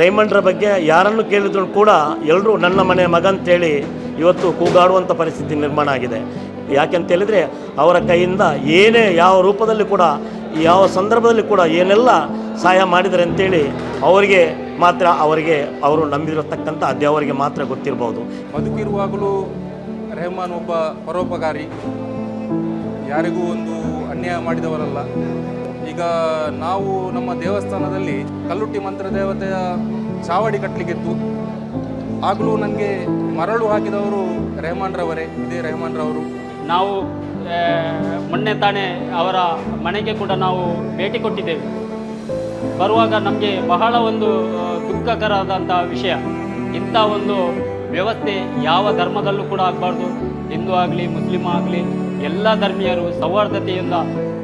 ರೈಮಂಡ್ರ ಬಗ್ಗೆ ಯಾರನ್ನು ಕೇಳಿದ್ರು ಕೂಡ ಎಲ್ಲರೂ ನನ್ನ ಮನೆ ಮಗ ಅಂತೇಳಿ ಇವತ್ತು ಕೂಗಾಡುವಂಥ ಪರಿಸ್ಥಿತಿ ನಿರ್ಮಾಣ ಆಗಿದೆ. ಯಾಕೆಂತ ಹೇಳಿದರೆ ಅವರ ಕೈಯಿಂದ ಏನೇ ಯಾವ ರೂಪದಲ್ಲಿ ಕೂಡ, ಯಾವ ಸಂದರ್ಭದಲ್ಲಿ ಕೂಡ ಏನೆಲ್ಲ ಸಹಾಯ ಮಾಡಿದರೆ ಅಂತೇಳಿ ಅವರಿಗೆ ಮಾತ್ರ ಅವರಿಗೆ ಅವರು ನಂಬಿರತಕ್ಕಂಥ ಅದೇ ಮಾತ್ರ ಗೊತ್ತಿರ್ಬೋದು. ಬದುಕಿರುವಾಗಲೂ ರೆಹಮಾನ್ ಒಬ್ಬ ಪರೋಪಕಾರಿ. ಯಾರಿಗೂ ಒಂದು ಅನ್ಯಾಯ ಮಾಡಿದವರಲ್ಲ. ಈಗ ನಾವು ನಮ್ಮ ದೇವಸ್ಥಾನದಲ್ಲಿ ಕಲ್ಲುಟ್ಟಿ ಮಂತ್ರ ದೇವತೆಯ ಚಾವಡಿ ಕಟ್ಟಲಿಕ್ಕಿತ್ತು ಆಗಲೂ ನನಗೆ ಮರಳು ಹಾಕಿದವರು ರೆಹಮಾನ್ರವರೇ, ಇದೇ ರೆಹಮಾನ್ರವರು. ನಾವು ಮೊನ್ನೆ ತಾನೇ ಅವರ ಮನೆಗೆ ಕೂಡ ನಾವು ಭೇಟಿ ಕೊಟ್ಟಿದ್ದೇವೆ. ಬರುವಾಗ ನಮಗೆ ಬಹಳ ಒಂದು ದುಃಖಕರವಾದಂಥ ವಿಷಯ. ಇಂಥ ಒಂದು ವ್ಯವಸ್ಥೆ ಯಾವ ಧರ್ಮದಲ್ಲೂ ಕೂಡ ಆಗಬಾರ್ದು. ಹಿಂದೂ ಆಗಲಿ ಮುಸ್ಲಿಮ್ ಆಗಲಿ, ಎಲ್ಲ ಧರ್ಮೀಯರು ಸೌಹಾರ್ದತೆಯಿಂದ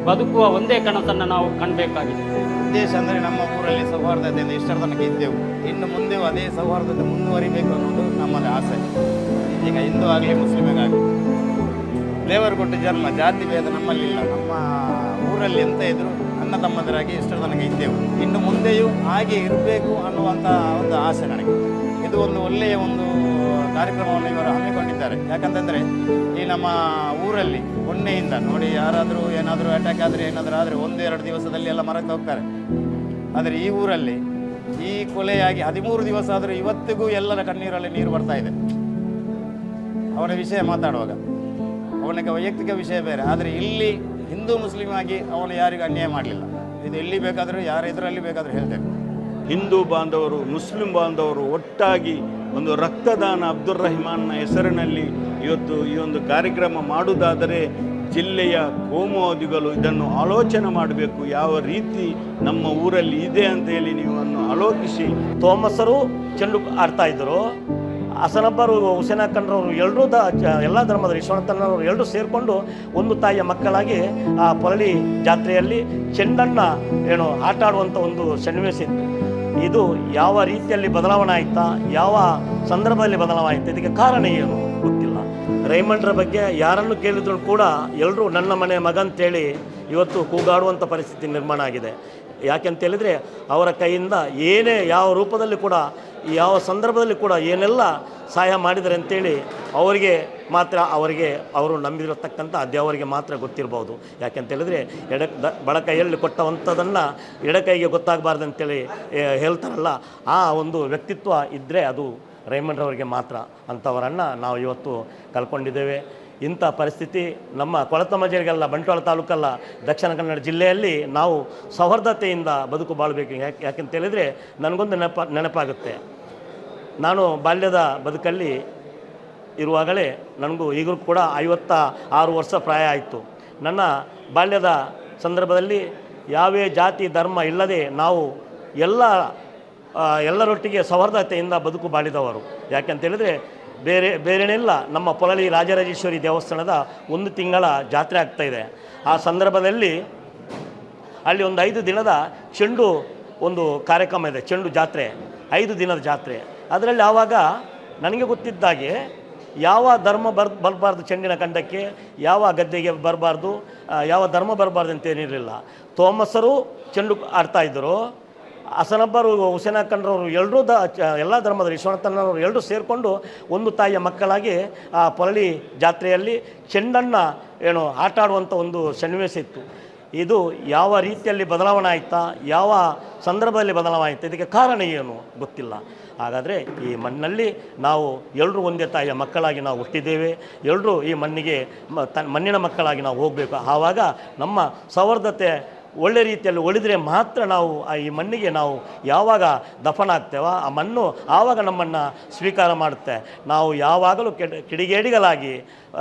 ಬದುಕುವ ಒಂದೇ ಕನಸನ್ನು ನಾವು ಕಾಣಬೇಕಾಗಿದೆ. ಉದ್ದೇಶ ಅಂದರೆ ನಮ್ಮ ಊರಲ್ಲಿ ಸೌಹಾರ್ದತೆಯಿಂದ ಇಷ್ಟರ ತನಕ ಇದ್ದೆವು. ಇನ್ನು ಮುಂದೆ ಅದೇ ಸೌಹಾರ್ದತೆ ಮುಂದುವರಿಬೇಕು ಅನ್ನೋದು ನಮ್ಮದು ಆಸೆ. ಈಗ ಹಿಂದೂ ಆಗಲಿ ಮುಸ್ಲಿಮಿಗಾಗಲಿ ದೇವರು ಕೊಟ್ಟ ಜನ್ಮ, ಜಾತಿ ಭೇದ ನಮ್ಮಲ್ಲಿಲ್ಲ ನಮ್ಮ ಊರಲ್ಲಿ ಎಂತ ಇದ್ರು ಅಣ್ಣ ತಮ್ಮದರಾಗಿ ಇಷ್ಟರ ತನಕ ಇದ್ದೆವು. ಇನ್ನು ಮುಂದೆಯೂ ಹಾಗೆ ಇರಬೇಕು ಅನ್ನುವಂಥ ಒಂದು ಆಸೆ ನನಗೆ. ಇದು ಒಂದು ಒಳ್ಳೆಯ ಒಂದು ಕಾರ್ಯಕ್ರಮವನ್ನು ಇವರು ಹಮ್ಮಿಕೊಂಡಿದ್ದಾರೆ. ಯಾಕಂತಂದರೆ ಈ ನಮ್ಮ ಊರಲ್ಲಿ ಮೊನ್ನೆಯಿಂದ ನೋಡಿ ಯಾರಾದರೂ ಏನಾದರೂ ಅಟ್ಯಾಕ್ ಆದರೆ ಏನಾದರೂ ಆದರೆ ಒಂದೆರಡು ದಿವಸದಲ್ಲಿ ಎಲ್ಲ ಮರಕ್ಕೆ ಹೋಗ್ತಾರೆ. ಆದರೆ ಈ ಊರಲ್ಲಿ ಈ ಕೊಲೆಯಾಗಿ ಹದಿಮೂರು ದಿವಸ ಆದರೂ ಇವತ್ತಿಗೂ ಎಲ್ಲರ ಕಣ್ಣೀರಲ್ಲಿ ನೀರು ಬರ್ತಾ ಇದೆ. ಅವರ ವಿಷಯ ಮಾತಾಡುವಾಗ. ಅವನಿಗೆ ವೈಯಕ್ತಿಕ ವಿಷಯ ಬೇರೆ. ಆದರೆ ಇಲ್ಲಿ ಹಿಂದೂ ಮುಸ್ಲಿಂ ಆಗಿ ಅವನು ಯಾರಿಗೂ ಅನ್ಯಾಯ ಮಾಡಲಿಲ್ಲ. ಇದು ಎಲ್ಲಿ ಬೇಕಾದರೂ ಯಾರ ಇದರಲ್ಲಿ ಬೇಕಾದರೂ ಹೇಳ್ತೇನೆ. ಹಿಂದೂ ಬಾಂಧವರು, ಮುಸ್ಲಿಂ ಬಾಂಧವರು ಒಟ್ಟಾಗಿ ಒಂದು ರಕ್ತದಾನ ಅಬ್ದುಲ್ ರಹಿಮಾನ್ನ ಹೆಸರಿನಲ್ಲಿ ಇವತ್ತು ಈ ಒಂದು ಕಾರ್ಯಕ್ರಮ ಮಾಡುವುದಾದರೆ ಜಿಲ್ಲೆಯ ಕೋಮುವಾದಿಗಳು ಇದನ್ನು ಆಲೋಚನೆ ಮಾಡಬೇಕು. ಯಾವ ರೀತಿ ನಮ್ಮ ಊರಲ್ಲಿ ಇದೆ ಅಂತ ಹೇಳಿ ನೀವು ಅನ್ನು ಆಲೋಚಿಸಿ. ತೋಮಸರು ಚೆಂಡು ಆಡ್ತಾ ಇದ್ದರು. ಹಸನಬ್ಬರು ಹುಸೇನ ಖಂಡ್ರವರು ಎಲ್ಲರೂ ದ ಎಲ್ಲ ಧರ್ಮದ ವಿಶ್ವನಾಥನವರು ಎಲ್ಲರೂ ಸೇರಿಕೊಂಡು ಒಂದು ತಾಯಿಯ ಮಕ್ಕಳಾಗಿ ಆ ಪೊರಳಿ ಜಾತ್ರೆಯಲ್ಲಿ ಚೆಂಡನ್ನು ಏನು ಆಟ ಆಡುವಂಥ ಒಂದು ಸನ್ನಿವೇಶ ಇತ್ತು. ಇದು ಯಾವ ರೀತಿಯಲ್ಲಿ ಬದಲಾವಣೆ ಆಯ್ತಾ, ಯಾವ ಸಂದರ್ಭದಲ್ಲಿ ಬದಲಾವಣೆ ಆಯ್ತಾ, ಇದಕ್ಕೆ ಕಾರಣ ಏನು ಗೊತ್ತಿಲ್ಲ. ರೈಮಂಡ್ರ ಬಗ್ಗೆ ಯಾರನ್ನು ಕೇಳಿದ್ರು ಕೂಡ ಎಲ್ಲರೂ ನನ್ನ ಮನೆ ಮಗ ಅಂತೇಳಿ ಇವತ್ತು ಕೂಗಾಡುವಂಥ ಪರಿಸ್ಥಿತಿ ನಿರ್ಮಾಣ ಆಗಿದೆ. ಯಾಕೆಂತ ಹೇಳಿದರೆ ಅವರ ಕೈಯಿಂದ ಏನೇ ಯಾವ ರೂಪದಲ್ಲಿ ಕೂಡ, ಯಾವ ಸಂದರ್ಭದಲ್ಲಿ ಕೂಡ ಏನೆಲ್ಲ ಸಹಾಯ ಮಾಡಿದರೆ ಅಂತೇಳಿ ಅವರಿಗೆ ಮಾತ್ರ ಅವರಿಗೆ, ಅವರು ನಂಬಿರತಕ್ಕಂಥ ದೇವರಿಗೆ ಮಾತ್ರ ಗೊತ್ತಿರ್ಬೋದು. ಯಾಕೆಂತ ಹೇಳಿದ್ರೆ, ಎಡ ಬಡ ಕೈಯಲ್ಲಿ ಕೊಟ್ಟವಂಥದ್ದನ್ನು ಎಡಕೈಗೆ ಗೊತ್ತಾಗಬಾರ್ದು ಅಂತೇಳಿ ಹೇಳ್ತಾರಲ್ಲ, ಆ ಒಂದು ವ್ಯಕ್ತಿತ್ವ ಇದ್ದರೆ ಅದು ರೈಮಂಡ್ರವರಿಗೆ ಮಾತ್ರ ಅಂಥವರನ್ನು ನಾವು ಇವತ್ತು ಕಳ್ಕೊಂಡಿದ್ದೇವೆ. ಇಂಥ ಪರಿಸ್ಥಿತಿ ನಮ್ಮ ಕೊಳತಮಜರಿಗೆಲ್ಲ ಬಂಟ್ವಾಳ ತಾಲೂಕಲ್ಲ, ದಕ್ಷಿಣ ಕನ್ನಡ ಜಿಲ್ಲೆಯಲ್ಲಿ ನಾವು ಸೌಹಾರ್ದತೆಯಿಂದ ಬದುಕು ಬಾಳಬೇಕು. ಯಾಕೆ, ಯಾಕೆಂತ ಹೇಳಿದರೆ, ನನಗೊಂದು ನೆನಪ, ನೆನಪಾಗುತ್ತೆ. ನಾನು ಬಾಲ್ಯದ ಬದುಕಲ್ಲಿ ಇರುವಾಗಲೇ ನನಗೂ ಈಗಲೂ ಕೂಡ ಐವತ್ತ ಆರು ವರ್ಷ ಪ್ರಾಯ ಆಯಿತು. ನನ್ನ ಬಾಲ್ಯದ ಸಂದರ್ಭದಲ್ಲಿ ಯಾವೇ ಜಾತಿ, ಧರ್ಮ ಇಲ್ಲದೆ ನಾವು ಎಲ್ಲ ಎಲ್ಲರೊಟ್ಟಿಗೆ ಸೌಹಾರ್ದತೆಯಿಂದ ಬದುಕು ಬಾಳಿದವರು. ಯಾಕೆಂತ ಹೇಳಿದರೆ ಬೇರೆ, ಬೇರೆನೆಲ್ಲ, ನಮ್ಮ ಪೊಳಲಿ ರಾಜರಾಜೇಶ್ವರಿ ದೇವಸ್ಥಾನದ ಒಂದು ತಿಂಗಳ ಜಾತ್ರೆ ಆಗ್ತಾಯಿದೆ ಆ ಸಂದರ್ಭದಲ್ಲಿ ಅಲ್ಲಿ ಒಂದು ಐದು ದಿನದ ಚೆಂಡು ಒಂದು ಕಾರ್ಯಕ್ರಮ ಇದೆ, ಚೆಂಡು ಜಾತ್ರೆ, ಐದು ದಿನದ ಜಾತ್ರೆ. ಅದರಲ್ಲಿ ಆವಾಗ ನನಗೆ ಗೊತ್ತಿದ್ದಾಗೆ ಯಾವ ಧರ್ಮ ಬರ್, ಬರಬಾರ್ದು ಚೆಂಡಿನ ಕಂಡಕ್ಕೆ, ಯಾವ ಗದ್ದೆಗೆ ಬರಬಾರ್ದು ಯಾವ ಧರ್ಮ ಬರಬಾರ್ದು ಅಂತೇನಿರಲಿಲ್ಲ ತೋಮಸರು ಚೆಂಡು ಆಡ್ತಾ ಇದ್ದರು. ಹಸನಬ್ಬರು ಹುಸೇನ ಕಂಡ್ರವರು ಎಲ್ಲರೂ ದ ಎಲ್ಲ ಧರ್ಮದ ವಿಶ್ವನಾಥನವರು ಎಲ್ಲರೂ ಸೇರಿಕೊಂಡು ಒಂದು ತಾಯಿಯ ಮಕ್ಕಳಾಗಿ, ಆ ಪೊರಳಿ ಜಾತ್ರೆಯಲ್ಲಿ ಚೆಂಡನ್ನು, ಏನು ಆಟ ಆಡುವಂಥ ಒಂದು ಸನ್ನಿವೇಶ ಇತ್ತು. ಇದು ಯಾವ ರೀತಿಯಲ್ಲಿ ಬದಲಾವಣೆ ಆಯ್ತಾ, ಯಾವ ಸಂದರ್ಭದಲ್ಲಿ ಬದಲಾವಣೆ ಆಯ್ತಾ, ಇದಕ್ಕೆ ಕಾರಣ ಏನು ಗೊತ್ತಿಲ್ಲ. ಹಾಗಾದರೆ ಈ ಮಣ್ಣಲ್ಲಿ ನಾವು ಎಲ್ಲರೂ ಒಂದೇ ತಾಯಿಯ ಮಕ್ಕಳಾಗಿ ನಾವು ಹುಟ್ಟಿದ್ದೇವೆ. ಎಲ್ಲರೂ ಈ ಮಣ್ಣಿಗೆ ಮ, ತ, ಮಣ್ಣಿನ ಮಕ್ಕಳಾಗಿ ನಾವು ಹೋಗಬೇಕು. ಆವಾಗ ನಮ್ಮ ಸೌಹಾರ್ದತೆ ಒಳ್ಳೆ ರೀತಿಯಲ್ಲಿ ಒಳಿದರೆ ಮಾತ್ರ ನಾವು ಈ ಮಣ್ಣಿಗೆ ನಾವು ಯಾವಾಗ ದಫನ ಆಗ್ತೇವೋ ಆ ಮಣ್ಣು ಆವಾಗ ನಮ್ಮನ್ನು ಸ್ವೀಕಾರ ಮಾಡುತ್ತೆ. ನಾವು ಯಾವಾಗಲೂ ಕೆಡ, ಕಿಡಿಗೇಡಿಗಳಾಗಿ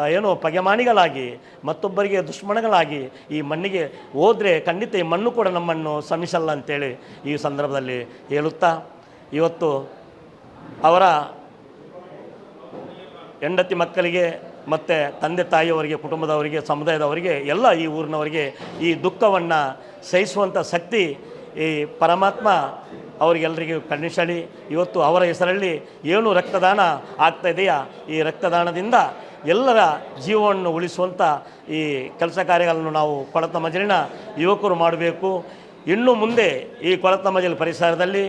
ಏನು ಪಗೆಮಾನಿಗಳಾಗಿ ಮತ್ತೊಬ್ಬರಿಗೆ ದುಷ್ಮಣಗಳಾಗಿ ಈ ಮಣ್ಣಿಗೆ ಹೋದರೆ ಖಂಡಿತ ಈ ಮಣ್ಣು ಕೂಡ ನಮ್ಮನ್ನು ಶ್ರಮಿಸಲ್ಲ ಅಂತೇಳಿ ಈ ಸಂದರ್ಭದಲ್ಲಿ ಹೇಳುತ್ತಾ, ಇವತ್ತು ಅವರ ಹೆಂಡತಿ ಮಕ್ಕಳಿಗೆ ಮತ್ತು ತಂದೆ ತಾಯಿಯವರಿಗೆ, ಕುಟುಂಬದವರಿಗೆ, ಸಮುದಾಯದವರಿಗೆ, ಎಲ್ಲ ಈ ಊರಿನವರಿಗೆ ಈ ದುಃಖವನ್ನು ಸಹಿಸುವಂಥ ಶಕ್ತಿ ಈ ಪರಮಾತ್ಮ ಅವರಿಗೆಲ್ಲರಿಗೂ ಕಣ್ಣಿಸಲಿ. ಇವತ್ತು ಅವರ ಹೆಸರಲ್ಲಿ ಏನು ರಕ್ತದಾನ ಆಗ್ತಾ ಇದೆಯಾ? ಈ ರಕ್ತದಾನದಿಂದ ಎಲ್ಲರ ಜೀವವನ್ನು ಉಳಿಸುವಂಥ ಈ ಕೆಲಸ ಕಾರ್ಯಗಳನ್ನು ನಾವು ಕೊಳತ ಮಜಲಿನ ಯುವಕರು ಮಾಡಬೇಕು. ಇನ್ನು ಮುಂದೆ ಈ ಕೊಳತ ಮಜಲು ಪರಿಸರದಲ್ಲಿ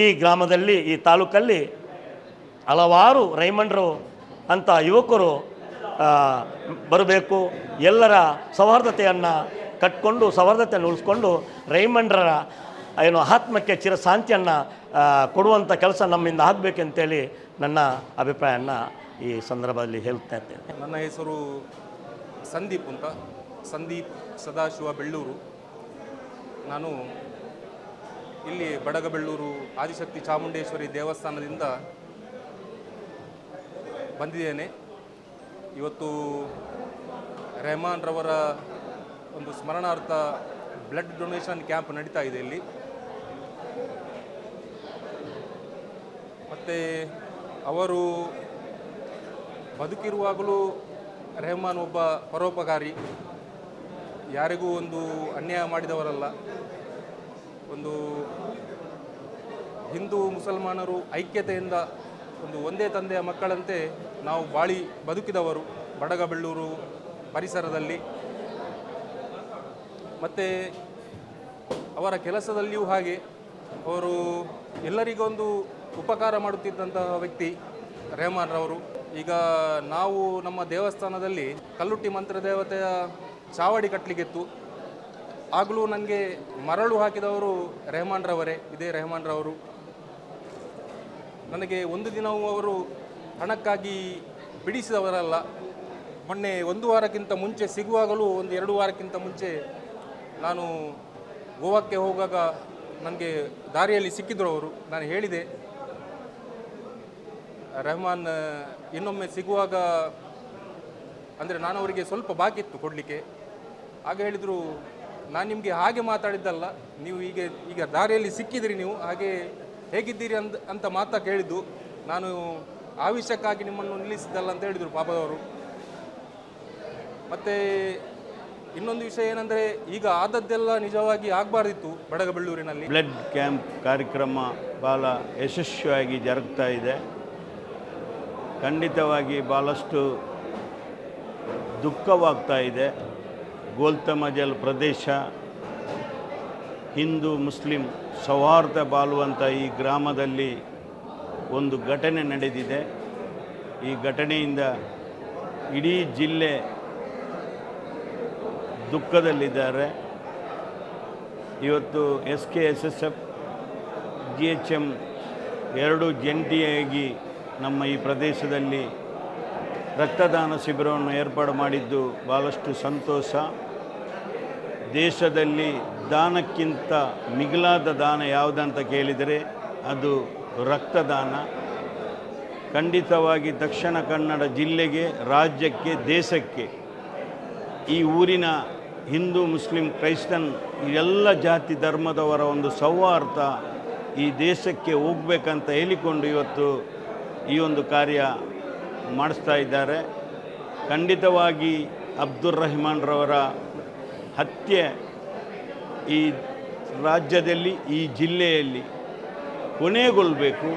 ಈ ಗ್ರಾಮದಲ್ಲಿ, ಈ ತಾಲೂಕಲ್ಲಿ ಹಲವಾರು ರೈಮಂಡ್ರು ಅಂಥ ಯುವಕರು ಬರಬೇಕು. ಎಲ್ಲರ ಸೌಹಾರ್ದತೆಯನ್ನು ಕಟ್ಕೊಂಡು, ಸೌಹಾರ್ದತೆಯನ್ನು ಉಳಿಸ್ಕೊಂಡು ರೈಮಂಡ್ರರ, ಏನು, ಆತ್ಮಕ್ಕೆ ಚಿರಶಾಂತಿಯನ್ನು ಕೊಡುವಂಥ ಕೆಲಸ ನಮ್ಮಿಂದ ಆಗಬೇಕಂತೇಳಿ ನನ್ನ ಅಭಿಪ್ರಾಯವನ್ನು ಈ ಸಂದರ್ಭದಲ್ಲಿ ಹೇಳ್ತಾ ಇದ್ದೇನೆ. ನನ್ನ ಹೆಸರು ಸಂದೀಪ್ ಅಂತ. ಸಂದೀಪ್ ಸದಾಶಿವ ಬೆಳ್ಳೂರು. ನಾನು ಇಲ್ಲಿ ಬಡಗಬೆಳ್ಳೂರು ಆದಿಶಕ್ತಿ ಚಾಮುಂಡೇಶ್ವರಿ ದೇವಸ್ಥಾನದಿಂದ ಬಂದಿದ್ದೇನೆ. ಇವತ್ತು ರೆಹಮಾನ್ ರವರ ಒಂದು ಸ್ಮರಣಾರ್ಥ ಬ್ಲಡ್ ಡೊನೇಷನ್ ಕ್ಯಾಂಪ್ ನಡೀತಾ ಇದೆ ಇಲ್ಲಿ. ಮತ್ತು ಅವರು ಬದುಕಿರುವಾಗಲೂ ರೆಹಮಾನ್ ಒಬ್ಬ ಪರೋಪಕಾರಿ. ಯಾರಿಗೂ ಒಂದು ಅನ್ಯಾಯ ಮಾಡಿದವರಲ್ಲ. ಒಂದು ಹಿಂದೂ ಮುಸಲ್ಮಾನರು ಐಕ್ಯತೆಯಿಂದ ಒಂದು ಒಂದೇ ತಂದೆಯ ಮಕ್ಕಳಂತೆ ನಾವು ಬಾಳಿ ಬದುಕಿದವರು ಬಡಗಬೆಳ್ಳೂರು ಪರಿಸರದಲ್ಲಿ. ಮತ್ತು ಅವರ ಕೆಲಸದಲ್ಲಿಯೂ ಹಾಗೆ ಅವರು ಎಲ್ಲರಿಗೊಂದು ಉಪಕಾರ ಮಾಡುತ್ತಿದ್ದಂತಹ ವ್ಯಕ್ತಿ ರೆಹಮಾನ್ ರವರು. ಈಗ ನಾವು ನಮ್ಮ ದೇವಸ್ಥಾನದಲ್ಲಿ ಕಲ್ಲುಟ್ಟಿ ಮಂತ್ರ ದೇವತೆಯ ಚಾವಡಿ ಕಟ್ಟಲಿಕ್ಕಿತ್ತು ಆಗಲೂ ನನಗೆ ಮರಳು ಹಾಕಿದವರು ರೆಹಮಾನ್ ರವರೇ, ಇದೇ ರೆಹಮಾನ್ ರವರು. ನನಗೆ ಒಂದು ದಿನವೂ ಅವರು ಹಣಕ್ಕಾಗಿ ಬಿಡಿಸಿದವರಲ್ಲ. ಮೊನ್ನೆ ಒಂದು ವಾರಕ್ಕಿಂತ ಮುಂಚೆ, ಸಿಗುವಾಗಲೂ ಒಂದು ಎರಡು ವಾರಕ್ಕಿಂತ ಮುಂಚೆ ನಾನು ಗೋವಾಕ್ಕೆ ಹೋಗುವಾಗ ನನಗೆ ದಾರಿಯಲ್ಲಿ ಸಿಕ್ಕಿದ್ರು ಅವರು. ನಾನು ಹೇಳಿದೆ, ರೆಹಮಾನ್, ಇನ್ನೊಮ್ಮೆ ಸಿಗುವಾಗ ಅಂದರೆ ನಾನು ಅವರಿಗೆ ಸ್ವಲ್ಪ ಬಾಕಿ ಇತ್ತು ಕೊಡಲಿಕ್ಕೆ. ಆಗ ಹೇಳಿದರು ನಾನು ನಿಮಗೆ ಹಾಗೆ ಮಾತಾಡಿದ್ದಲ್ಲ, ನೀವು ಈಗ ಈಗ ದಾರಿಯಲ್ಲಿ ಸಿಕ್ಕಿದಿರಿ ನೀವು, ಹಾಗೆ ಹೇಗಿದ್ದೀರಿ ಅಂತ ಅಂತ ಮಾತಾ ಕೇಳಿದ್ದು, ನಾನು ಆವಿಷ್ಯಕ್ಕಾಗಿ ನಿಮ್ಮನ್ನು ನಿಲ್ಲಿಸಿದ್ದಲ್ಲ ಅಂತ ಹೇಳಿದರು ಪಾಪದವರು. ಮತ್ತು ಇನ್ನೊಂದು ವಿಷಯ ಏನಂದರೆ, ಈಗ ಆದದ್ದೆಲ್ಲ ನಿಜವಾಗಿ ಆಗಬಾರ್ದಿತ್ತು ಬಡಗಬಳ್ಳೂರಿನಲ್ಲಿ. ಬ್ಲಡ್ ಕ್ಯಾಂಪ್ ಕಾರ್ಯಕ್ರಮ ಭಾಳ ಯಶಸ್ವಿಯಾಗಿ ಜರುಗ್ತಾ ಇದೆ. ಖಂಡಿತವಾಗಿ ಭಾಳಷ್ಟು ದುಃಖವಾಗ್ತಾ ಇದೆ. ಗೋಲ್ತಮಜಲ್ ಪ್ರದೇಶ, ಹಿಂದೂ ಮುಸ್ಲಿಂ ಸೌಹಾರ್ದ ಬಾಳುವಂಥ ಈ ಗ್ರಾಮದಲ್ಲಿ ಒಂದು ಘಟನೆ ನಡೆದಿದೆ. ಈ ಘಟನೆಯಿಂದ ಇಡೀ ಜಿಲ್ಲೆ ದುಃಖದಲ್ಲಿದ್ದಾರೆ. ಇವತ್ತು S K S S F, G H M ಎರಡು ಜಂಟಿಯಾಗಿ ನಮ್ಮ ಈ ಪ್ರದೇಶದಲ್ಲಿ ರಕ್ತದಾನ ಶಿಬಿರವನ್ನು ಏರ್ಪಾಡು ಮಾಡಿದ್ದು ಭಾಳಷ್ಟು ಸಂತೋಷ. ದೇಶದಲ್ಲಿ ದಾನಕ್ಕಿಂತ ಮಿಗಿಲಾದ ದಾನ ಯಾವುದಂತ ಕೇಳಿದರೆ ಅದು ರಕ್ತದಾನ. ಖಂಡಿತವಾಗಿ ದಕ್ಷಿಣ ಕನ್ನಡ ಜಿಲ್ಲೆಗೆ, ರಾಜ್ಯಕ್ಕೆ, ದೇಶಕ್ಕೆ ಈ ಊರಿನ ಹಿಂದೂ, ಮುಸ್ಲಿಂ, ಕ್ರೈಸ್ತನ್ ಎಲ್ಲ ಜಾತಿ ಧರ್ಮದವರ ಒಂದು ಸೌಹಾರ್ದ ಈ ದೇಶಕ್ಕೆ ಹೋಗ್ಬೇಕಂತ ಹೇಳಿಕೊಂಡು ಇವತ್ತು ಈ ಒಂದು ಕಾರ್ಯ ಮಾಡಿಸ್ತಾ ಇದ್ದಾರೆ. ಖಂಡಿತವಾಗಿ ಅಬ್ದುಲ್ ರಹಮಾನ್ರವರ ಹತ್ಯೆ ಈ ರಾಜ್ಯದಲ್ಲಿ, ಈ ಜಿಲ್ಲೆಯಲ್ಲಿ ಕೊನೆಗೊಳ್ಳಬೇಕು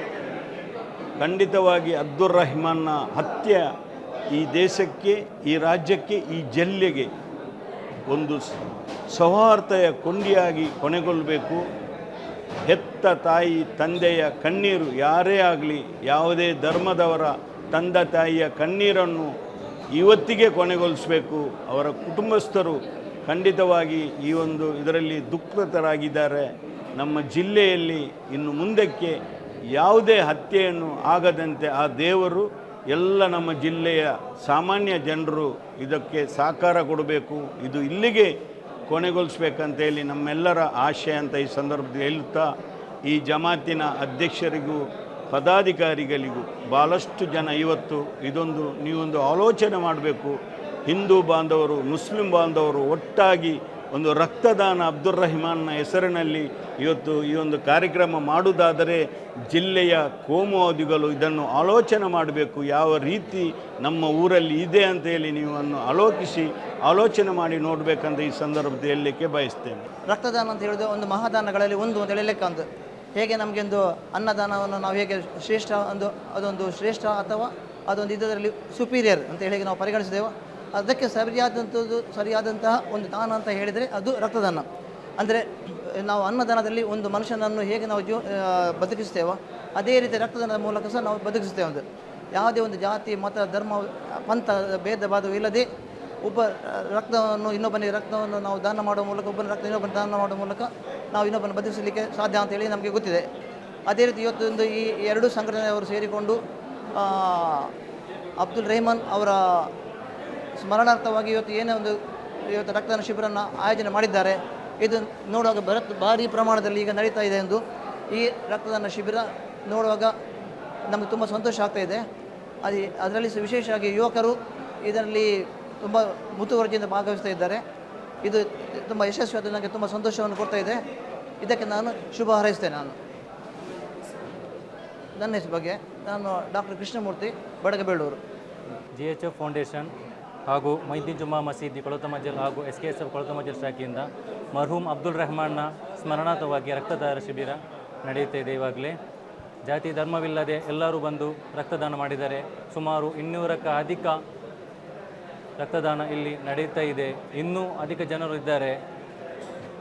ಖಂಡಿತವಾಗಿ ಅಬ್ದುಲ್ ರಹಮಾನ್ನ ಹತ್ಯೆ ಈ ದೇಶಕ್ಕೆ, ಈ ರಾಜ್ಯಕ್ಕೆ, ಈ ಜಿಲ್ಲೆಗೆ ಒಂದು ಸೌಹಾರ್ದೆಯ ಕೊಂಡಿಯಾಗಿ ಕೊನೆಗೊಳ್ಳಬೇಕು ಹೆತ್ತ ತಾಯಿ, ತಂದೆಯ ಕಣ್ಣೀರು ಯಾರೇ ಆಗಲಿ, ಯಾವುದೇ ಧರ್ಮದವರ ತಂದೆ ತಾಯಿಯ ಕಣ್ಣೀರನ್ನು ಇವತ್ತಿಗೆ ಕೊನೆಗೊಳಿಸಬೇಕು. ಅವರ ಕುಟುಂಬಸ್ಥರು ಖಂಡಿತವಾಗಿ ಈ ಒಂದು ಇದರಲ್ಲಿ ದುಃಖತರಾಗಿದ್ದಾರೆ. ನಮ್ಮ ಜಿಲ್ಲೆಯಲ್ಲಿ ಇನ್ನು ಮುಂದಕ್ಕೆ ಯಾವುದೇ ಹತ್ಯೆಯನ್ನು ಆಗದಂತೆ ಆ ದೇವರು ಎಲ್ಲ ನಮ್ಮ ಜಿಲ್ಲೆಯ ಸಾಮಾನ್ಯ ಜನರು ಇದಕ್ಕೆ ಸಹಕಾರ ಕೊಡಬೇಕು. ಇದು ಇಲ್ಲಿಗೆ ಕೊನೆಗೊಳಿಸ್ಬೇಕಂತೇಳಿ ನಮ್ಮೆಲ್ಲರ ಆಶಯ ಅಂತ ಈ ಸಂದರ್ಭದಲ್ಲಿ ಹೇಳುತ್ತಾ, ಈ ಜಮಾತಿನ ಅಧ್ಯಕ್ಷರಿಗೂ ಪದಾಧಿಕಾರಿಗಳಿಗೂ ಭಾಳಷ್ಟು ಜನ ಇವತ್ತು ಇದೊಂದು ನೀವೊಂದು ಆಲೋಚನೆ ಮಾಡಬೇಕು. ಹಿಂದೂ ಬಾಂಧವರು, ಮುಸ್ಲಿಂ ಬಾಂಧವರು ಒಟ್ಟಾಗಿ ಒಂದು ರಕ್ತದಾನ ಅಬ್ದುಲ್ ರಹಿಮಾನ್ನ ಹೆಸರಿನಲ್ಲಿ ಇವತ್ತು ಈ ಒಂದು ಕಾರ್ಯಕ್ರಮ ಮಾಡುವುದಾದರೆ ಜಿಲ್ಲೆಯ ಕೋಮುವಾದಿಗಳು ಇದನ್ನು ಆಲೋಚನೆ ಮಾಡಬೇಕು. ಯಾವ ರೀತಿ ನಮ್ಮ ಊರಲ್ಲಿ ಇದೆ ಅಂತ ಹೇಳಿ ನೀವು ಅನ್ನು ಆಲೋಚಿಸಿ ಆಲೋಚನೆ ಮಾಡಿ ನೋಡಬೇಕಂತ ಈ ಸಂದರ್ಭದಲ್ಲಿ ಹೇಳಲಿಕ್ಕೆ ಬಯಸ್ತೇನೆ. ರಕ್ತದಾನ ಅಂತ ಹೇಳಿದ್ರೆ ಒಂದು ಮಹಾದಾನಗಳಲ್ಲಿ ಒಂದು ಅಂತ ಹೇಳಿ ಲೆಕ್ಕ ಹೇಗೆ ನಮಗೆ ಒಂದು ಅನ್ನದಾನವನ್ನು ನಾವು ಹೇಗೆ ಶ್ರೇಷ್ಠ ಒಂದು, ಅದೊಂದು ಶ್ರೇಷ್ಠ ಅಥವಾ ಅದೊಂದು ಇದರಲ್ಲಿ ಸುಪೀರಿಯರ್ ಅಂತ ಹೇಳಿ ನಾವು ಪರಿಗಣಿಸಿದೆವು ಅದಕ್ಕೆ ಸರಿಯಾದಂಥದ್ದು, ಸರಿಯಾದಂತಹ ಒಂದು ದಾನ ಅಂತ ಹೇಳಿದರೆ ಅದು ರಕ್ತದಾನ. ಅಂದರೆ, ನಾವು ಅನ್ನದಾನದಲ್ಲಿ ಒಂದು ಮನುಷ್ಯನನ್ನು ಹೇಗೆ ನಾವು ಜೀವ ಬದುಕಿಸ್ತೇವೋ ಅದೇ ರೀತಿ ರಕ್ತದಾನದ ಮೂಲಕ ಸಹ ನಾವು ಬದುಕಿಸ್ತೇವೆ ಅಂದರೆ. ಯಾವುದೇ ಒಂದು ಜಾತಿ, ಮತ, ಧರ್ಮ, ಪಂಥ, ಭೇದ, ಭಾದವು ಇಲ್ಲದೆ ಒಬ್ಬ ರಕ್ತವನ್ನು, ಇನ್ನೊಬ್ಬನಿಗೆ ರಕ್ತವನ್ನು ನಾವು ದಾನ ಮಾಡುವ ಮೂಲಕ, ಒಬ್ಬನ ರಕ್ತ ಇನ್ನೊಬ್ಬನ ದಾನ ಮಾಡುವ ಮೂಲಕ ನಾವು ಇನ್ನೊಬ್ಬನ ಬದುಕಿಸಲಿಕ್ಕೆ ಸಾಧ್ಯ ಅಂತೇಳಿ ನಮಗೆ ಗೊತ್ತಿದೆ. ಅದೇ ರೀತಿ ಇವತ್ತೊಂದು ಈ ಎರಡೂ ಸಂಘಟನೆಯವರು ಸೇರಿಕೊಂಡು ಅಬ್ದುಲ್ ರೆಹಮಾನ್ ಅವರ ಸ್ಮರಣಾರ್ಥವಾಗಿ ಇವತ್ತು ಏನೇ ಒಂದು ಇವತ್ತು ರಕ್ತದಾನ ಶಿಬಿರನ್ನು ಆಯೋಜನೆ ಮಾಡಿದ್ದಾರೆ, ಇದು ನೋಡುವಾಗ ಬರತ್ ಭಾರಿ ಪ್ರಮಾಣದಲ್ಲಿ ಈಗ ನಡೀತಾ ಇದೆ ಎಂದು ಈ ರಕ್ತದಾನ ಶಿಬಿರ ನೋಡುವಾಗ ನಮಗೆ ತುಂಬ ಸಂತೋಷ ಆಗ್ತಾ ಇದೆ. ಅದು, ಅದರಲ್ಲಿ ವಿಶೇಷವಾಗಿ ಯುವಕರು ಇದರಲ್ಲಿ ತುಂಬ ಮುತುವರ್ಜಿಯಿಂದ ಭಾಗವಹಿಸ್ತಾ ಇದ್ದಾರೆ. ಇದು ತುಂಬ ಯಶಸ್ವಿಯಾದ ನನಗೆ ತುಂಬ ಸಂತೋಷವನ್ನು ಕೊಡ್ತಾ ಇದೆ. ಇದಕ್ಕೆ ನಾನು ಶುಭ ಹಾರೈಸ್ತೇನೆ ನಾನು. ನನ್ನ ಹೆಸರು ಬಗ್ಗೆ ನಾನು doctor Krishnamurthy Badagabeluru G H F foundation. ಹಾಗೂ ಮೈದಿನ್ ಜುಮ್ಮಾ ಮಸೀದಿ ಕೊಳತ ಮಜಲ್ ಹಾಗೂ S K S F Kolatha Majal ಶಾಖೆಯಿಂದ ಮರ್ಹೂಮ್ ಅಬ್ದುಲ್ ರೆಹಮಾನ್ನ ಸ್ಮರಣಾರ್ಥವಾಗಿ ರಕ್ತದಾನ ಶಿಬಿರ ನಡೆಯುತ್ತಿದೆ ಇವಾಗಲೇ ಜಾತಿ ಧರ್ಮವಿಲ್ಲದೆ ಎಲ್ಲರೂ ಬಂದು ರಕ್ತದಾನ ಮಾಡಿದ್ದಾರೆ ಸುಮಾರು ಇನ್ನೂರಕ್ಕೆ ಅಧಿಕ ರಕ್ತದಾನ ಇಲ್ಲಿ ನಡೆಯುತ್ತಾ ಇದೆ. ಇನ್ನೂ ಅಧಿಕ ಜನರು ಇದ್ದಾರೆ.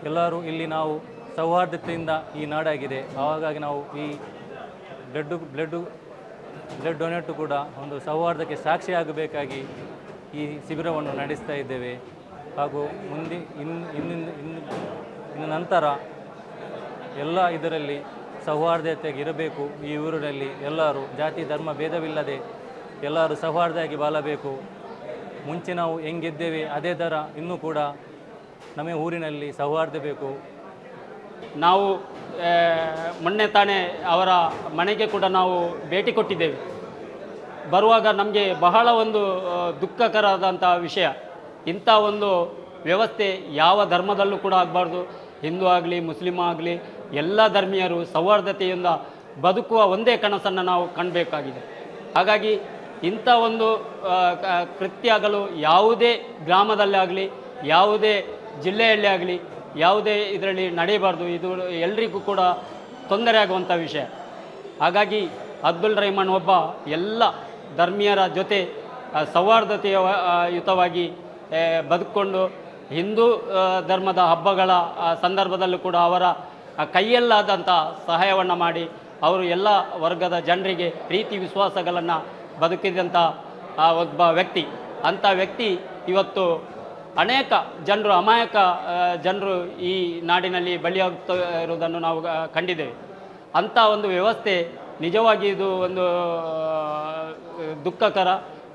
ಎಲ್ಲರೂ ಇಲ್ಲಿ ನಾವು ಸೌಹಾರ್ದತೆಯಿಂದ ಈ ನಾಡಾಗಿದೆ. ಹಾಗಾಗಿ ನಾವು ಈ ಬ್ಲಡ್ಡು ಬ್ಲಡ್ಡು, ಬ್ಲಡ್ ಡೊನೇಟು ಕೂಡ ಒಂದು ಸೌಹಾರ್ದಕ್ಕೆ ಸಾಕ್ಷಿಯಾಗಬೇಕಾಗಿ ಈ ಶಿಬಿರವನ್ನು ನಡೆಸ್ತಾ ಇದ್ದೇವೆ. ಹಾಗೂ ಮುಂದೆ ಇನ್ನು ಇನ್ನು ಇನ್ನು ಇನ್ನು ನಂತರ ಎಲ್ಲ ಇದರಲ್ಲಿ ಸೌಹಾರ್ದತೆಗೆ ಇರಬೇಕು. ಈ ಊರಿನಲ್ಲಿ ಎಲ್ಲರೂ ಜಾತಿ, ಧರ್ಮ ಭೇದವಿಲ್ಲದೆ ಎಲ್ಲರೂ ಸೌಹಾರ್ದವಾಗಿ ಬಾಳಬೇಕು. ಮುಂಚೆ ನಾವು ಹೆಂಗಿದ್ದೇವೆ, ಅದೇ ಥರ ಇನ್ನೂ ಕೂಡ ನಮ್ಮ ಊರಿನಲ್ಲಿ ಸೌಹಾರ್ದ ಬೇಕು. ನಾವು ಮೊನ್ನೆ ತಾನೇ ಅವರ ಮನೆಗೆ ಕೂಡ ನಾವು ಭೇಟಿ ಕೊಟ್ಟಿದ್ದೇವೆ. ಬರುವಾಗ ನಮಗೆ ಬಹಳ ಒಂದು ದುಃಖಕರವಾದಂಥ ವಿಷಯ. ಇಂಥ ಒಂದು ವ್ಯವಸ್ಥೆ ಯಾವ ಧರ್ಮದಲ್ಲೂ ಕೂಡ ಆಗಬಾರ್ದು. ಹಿಂದೂ ಆಗಲಿ ಮುಸ್ಲಿಮ್ ಆಗಲಿ, ಎಲ್ಲ ಧರ್ಮೀಯರು ಸೌಹಾರ್ದತೆಯಿಂದ ಬದುಕುವ ಒಂದೇ ಕನಸನ್ನು ನಾವು ಕಾಣಬೇಕಾಗಿದೆ. ಹಾಗಾಗಿ ಇಂಥ ಒಂದು ಕೃತ್ಯಗಳು ಯಾವುದೇ ಗ್ರಾಮದಲ್ಲೇ ಆಗಲಿ, ಯಾವುದೇ ಜಿಲ್ಲೆಯಲ್ಲೇ ಆಗಲಿ, ಯಾವುದೇ ಇದರಲ್ಲಿ ನಡೆಯಬಾರ್ದು. ಇದು ಎಲ್ರಿಗೂ ಕೂಡ ತೊಂದರೆ ಆಗುವಂಥ ವಿಷಯ. ಹಾಗಾಗಿ ಅಬ್ದುಲ್ ರಹಮಾನ್ ಒಬ್ಬ ಎಲ್ಲ ಧರ್ಮೀಯರ ಜೊತೆ ಸೌಹಾರ್ದತೆಯ ಯುತವಾಗಿ ಬದುಕೊಂಡು ಹಿಂದೂ ಧರ್ಮದ ಹಬ್ಬಗಳ ಸಂದರ್ಭದಲ್ಲೂ ಕೂಡ ಅವರ ಕೈಯಲ್ಲಾದಂಥ ಸಹಾಯವನ್ನು ಮಾಡಿ ಅವರು ಎಲ್ಲ ವರ್ಗದ ಜನರಿಗೆ ಪ್ರೀತಿ ವಿಶ್ವಾಸಗಳನ್ನು ಬದುಕಿದಂಥ ಒಬ್ಬ ವ್ಯಕ್ತಿ. ಅಂಥ ವ್ಯಕ್ತಿ ಇವತ್ತು ಅನೇಕ ಜನರು, ಅಮಾಯಕ ಜನರು ಈ ನಾಡಿನಲ್ಲಿ ಬಲಿಯಾಗ್ತಾ ಇರುವುದನ್ನು ನಾವು ಕಂಡಿದ್ದೇವೆ. ಅಂಥ ಒಂದು ವ್ಯವಸ್ಥೆ ನಿಜವಾಗಿ ಇದು ಒಂದು ದುಃಖಕರ.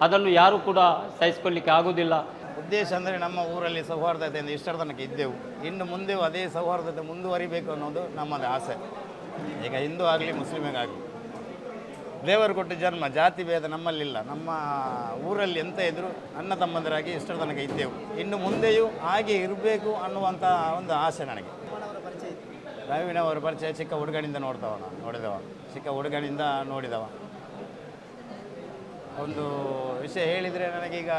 ಅದನ್ನು ಯಾರೂ ಕೂಡ ಸಹಿಸ್ಕೊಳ್ಳಿಕ್ಕೆ ಆಗುವುದಿಲ್ಲ. ಉದ್ದೇಶ ಅಂದರೆ ನಮ್ಮ ಊರಲ್ಲಿ ಸೌಹಾರ್ದತೆಯಿಂದ ಇಷ್ಟರ ತನಕ ಇದ್ದೆವು. ಇನ್ನು ಮುಂದೆಯೂ ಅದೇ ಸೌಹಾರ್ದತೆ ಮುಂದುವರಿಬೇಕು ಅನ್ನೋದು ನಮ್ಮದು ಆಸೆ. ಈಗ ಹಿಂದೂ ಆಗಲಿ ಮುಸ್ಲಿಮಿಗಾಗಲಿ ದೇವರು ಕೊಟ್ಟ ಜನ್ಮ, ಜಾತಿ ಭೇದ ನಮ್ಮಲ್ಲಿಲ್ಲ. ನಮ್ಮ ಊರಲ್ಲಿ ಎಂತ ಇದ್ದರೂ ಅಣ್ಣ ತಮ್ಮಂದರಾಗಿ ಇಷ್ಟರ ತನಕ ಇದ್ದೆವು. ಇನ್ನು ಮುಂದೆಯೂ ಹಾಗೆ ಇರಬೇಕು ಅನ್ನುವಂಥ ಒಂದು ಆಸೆ ನನಗೆ. ರವಿನವರ ಪರಿಚಯ ಚಿಕ್ಕ ಹುಡುಗನಿಂದ ನೋಡ್ತಾವ ನೋಡಿದವ ಚಿಕ್ಕ ಹುಡುಗನಿಂದ ನೋಡಿದವ ಒಂದು ವಿಷಯ ಹೇಳಿದರೆ ನನಗೀಗ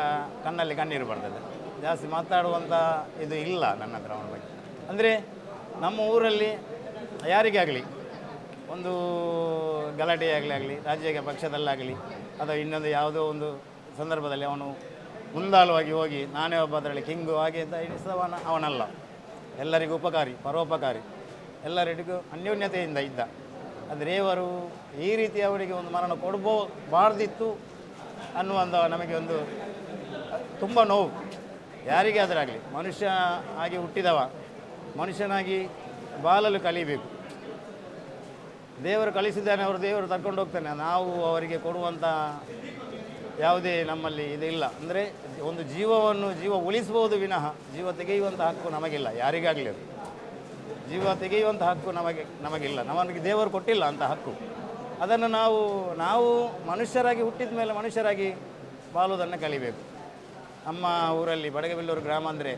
ಕಣ್ಣಲ್ಲಿ ಕಣ್ಣೀರು ಬರ್ತದೆ. ಜಾಸ್ತಿ ಮಾತಾಡುವಂಥ ಇದು ಇಲ್ಲ ನನ್ನ ಹತ್ರ ಅವನ ಬಗ್ಗೆ. ಅಂದರೆ ನಮ್ಮ ಊರಲ್ಲಿ ಯಾರಿಗೇ ಆಗಲಿ, ಒಂದು ಗಲಾಟೆ ಆಗಲಿ ಆಗಲಿ ಪಕ್ಷದಲ್ಲಾಗಲಿ, ಅಥವಾ ಇನ್ನೊಂದು ಯಾವುದೋ ಒಂದು ಸಂದರ್ಭದಲ್ಲಿ ಅವನು ಮುಂದಾಳುವಾಗಿ ಹೋಗಿ, ನಾನೇ ಒಬ್ಬ ಅದರಲ್ಲಿ ಕಿಂಗು ಹಾಗೆ ಅಂತ ಎಣಿಸಿದವನ ಅವನಲ್ಲ. ಎಲ್ಲರಿಗೂ ಉಪಕಾರಿ, ಪರೋಪಕಾರಿ, ಎಲ್ಲರಿಗೂ ಅನ್ಯೋನ್ಯತೆಯಿಂದ ಇದ್ದ. ಆದರೆ ದೇವರು ಈ ರೀತಿ ಅವರಿಗೆ ಒಂದು ಮರಣ ಅನ್ನುವಂಥ ನಮಗೆ ಒಂದು, ತುಂಬ ನೋವು. ಯಾರಿಗೇ ಅದರಾಗಲಿ ಮನುಷ್ಯ ಆಗಿ ಹುಟ್ಟಿದವ, ಮನುಷ್ಯನಾಗಿ ಬಾಲಲು ಕಲಿಬೇಕು. ದೇವರು ಕಳಿಸಿದ್ದಾನೆ, ಅವರು ದೇವರು ತರ್ಕೊಂಡು ಹೋಗ್ತಾನೆ. ನಾವು ಅವರಿಗೆ ಕೊಡುವಂಥ ಯಾವುದೇ ನಮ್ಮಲ್ಲಿ ಇದಿಲ್ಲ. ಅಂದರೆ ಒಂದು ಜೀವವನ್ನು, ಜೀವ ಉಳಿಸ್ಬೋದು ವಿನಃ ಜೀವ ತೆಗೆಯುವಂಥ ಹಕ್ಕು ನಮಗಿಲ್ಲ. ಯಾರಿಗಾಗಲಿ ಜೀವ ತೆಗೆಯುವಂಥ ಹಕ್ಕು ನಮಗೆ, ನಮಗಿಲ್ಲ. ನಮಗೆ ದೇವರು ಕೊಟ್ಟಿಲ್ಲ ಅಂತ ಹಕ್ಕು. ಅದನ್ನು ನಾವು ನಾವು ಮನುಷ್ಯರಾಗಿ ಹುಟ್ಟಿದ ಮೇಲೆ ಮನುಷ್ಯರಾಗಿ ಬಾಳುವುದನ್ನು ಕಲಿಬೇಕು. ನಮ್ಮ ಊರಲ್ಲಿ ಬಡಗಬಿಲ್ಲೂರು ಗ್ರಾಮ ಅಂದರೆ,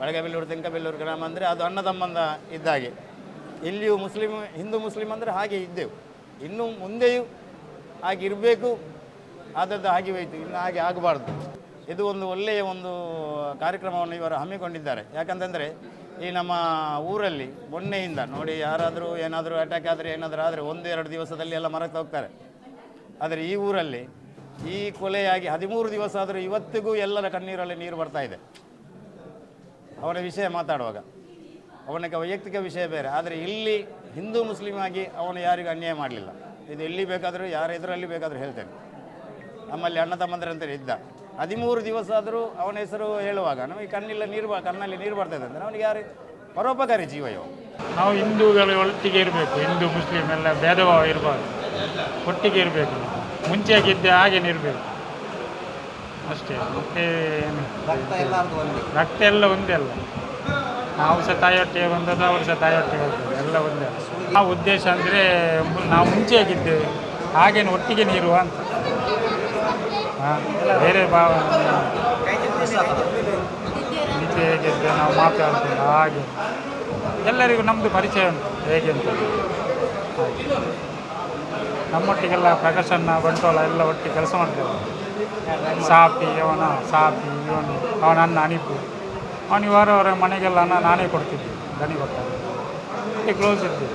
ಬಡಗಬಿಲ್ಲೂರು ತೆಂಕಬಿಲ್ಲೂರು ಗ್ರಾಮ ಅಂದರೆ ಅದು ಅಣ್ಣ ತಮ್ಮಂದ ಇದ್ದಾಗೆ ಇಲ್ಲಿಯೂ ಮುಸ್ಲಿಮ್ ಹಿಂದೂ ಮುಸ್ಲಿಮ್ ಅಂದರೆ ಹಾಗೆ ಇದ್ದೆವು. ಇನ್ನು ಮುಂದೆಯೂ ಹಾಗೆ ಇರಬೇಕು, ಆದದ್ದು ಹಾಗೆ ಹೋಯಿತು, ಇನ್ನು ಹಾಗೆ ಆಗಬಾರ್ದು. ಇದು ಒಂದು ಒಳ್ಳೆಯ ಒಂದು ಕಾರ್ಯಕ್ರಮವನ್ನು ಇವರು ಹಮ್ಮಿಕೊಂಡಿದ್ದಾರೆ. ಯಾಕಂತಂದರೆ ಈ ನಮ್ಮ ಊರಲ್ಲಿ ಮೊನ್ನೆಯಿಂದ ನೋಡಿ ಯಾರಾದರೂ ಏನಾದರೂ ಅಟ್ಯಾಕ್ ಆದರೆ ಏನಾದರೂ ಆದರೆ ಒಂದೆರಡು ದಿವಸದಲ್ಲಿ ಎಲ್ಲ ಮರಕ್ಕೆ ಹೋಗ್ತಾರೆ. ಆದರೆ ಈ ಊರಲ್ಲಿ ಈ ಕೊಲೆಯಾಗಿ ಹದಿಮೂರು ದಿವಸ ಆದರೂ ಇವತ್ತಿಗೂ ಎಲ್ಲರ ಕಣ್ಣೀರಲ್ಲಿ ನೀರು ಬರ್ತಾ ಇದೆ. ಅವನ ವಿಷಯ ಮಾತಾಡುವಾಗ. ಅವನಿಗೆ ವೈಯಕ್ತಿಕ ವಿಷಯ ಬೇರೆ. ಆದರೆ ಇಲ್ಲಿ ಹಿಂದೂ ಮುಸ್ಲಿಂ ಆಗಿ ಅವನು ಯಾರಿಗೂ ಅನ್ಯಾಯ ಮಾಡಲಿಲ್ಲ. ಇದು ಎಲ್ಲಿ ಬೇಕಾದರೂ ಯಾರ ಎದುರಲ್ಲಿ ಬೇಕಾದರೂ ಹೇಳ್ತೇನೆ. ನಮ್ಮಲ್ಲಿ ಅಣ್ಣ ತಮ್ಮಂದರಂತ ಇದ್ದ. ಹದಿಮೂರು ದಿವಸ ಆದರೂ ಅವನ ಹೆಸರು ಹೇಳುವಾಗ ನಮಗೆ ಕಣ್ಣಿಲ್ಲ ನೀರು ಬ- ಕಣ್ಣಲ್ಲಿ ನೀರು ಬರ್ತದೆ ಅಂದರೆ ಅವನಿಗೆ ಯಾರು ಪರೋಪಕಾರಿ ಜೀವ ಇವ. ನಾವು ಹಿಂದೂಗಳು ಒಟ್ಟಿಗೆ ಇರಬೇಕು ಹಿಂದೂ ಮುಸ್ಲಿಂ ಎಲ್ಲ ಭೇದ ಭಾವ ಇರಬಾರ್ದು. ಒಟ್ಟಿಗೆ ಇರಬೇಕು. ಮುಂಚೆಗಿದ್ದೆ ಹಾಗೆ ಇರಬೇಕು. ಅಷ್ಟೇ ಮತ್ತೆ ರಕ್ತ ಎಲ್ಲ ಒಂದೇ ಅಲ್ಲ. ನಾವು ಸಹ ತಾಯೊಟ್ಟಿಗೆ ಬಂದದ್ದು ಅವರು ಸಹ ತಾಯೊಟ್ಟಿಗೆ ಬಂದದ್ದು ಎಲ್ಲ ಒಂದೇ ಅಲ್ಲ. ಆ ಉದ್ದೇಶ ಅಂದರೆ ನಾವು ಮುಂಚೆಯಾಗಿದ್ದೇವೆ. ಹಾಗೇನು ಒಟ್ಟಿಗೆ ನೀರುವ ಅಂತ. ಬೇರೆ ಭಾವ ಮುಂಚೆ ಹೇಗಿದ್ದೆ ನಾವು ಮಾತಾಡ್ತೇವೆ, ಹಾಗೆ. ಎಲ್ಲರಿಗೂ ನಮ್ಮದು ಪರಿಚಯ ಉಂಟು, ಹೇಗೆ ಅಂತ. ನಮ್ಮೊಟ್ಟಿಗೆಲ್ಲ ಪ್ರಕಾಶನ ಬಂಟೋಳ ಎಲ್ಲ ಒಟ್ಟಿಗೆ ಕೆಲಸ ಮಾಡ್ತೇವೆ ಸಾಪಿ, ಅವನ ಸಾಪಿ, ಇವನು, ಅವನ ಅನ್ನ ಅನಿಪು. ಅವನು ವಾರ ವಾರ ಮನೆಗೆಲ್ಲ ಅನ್ನ ನಾನೇ ಕೊಡ್ತಿದ್ದೆ ದನಿ ಕೊಟ್ಟ ಕ್ಲೋಸ್ ಇದ್ದೆ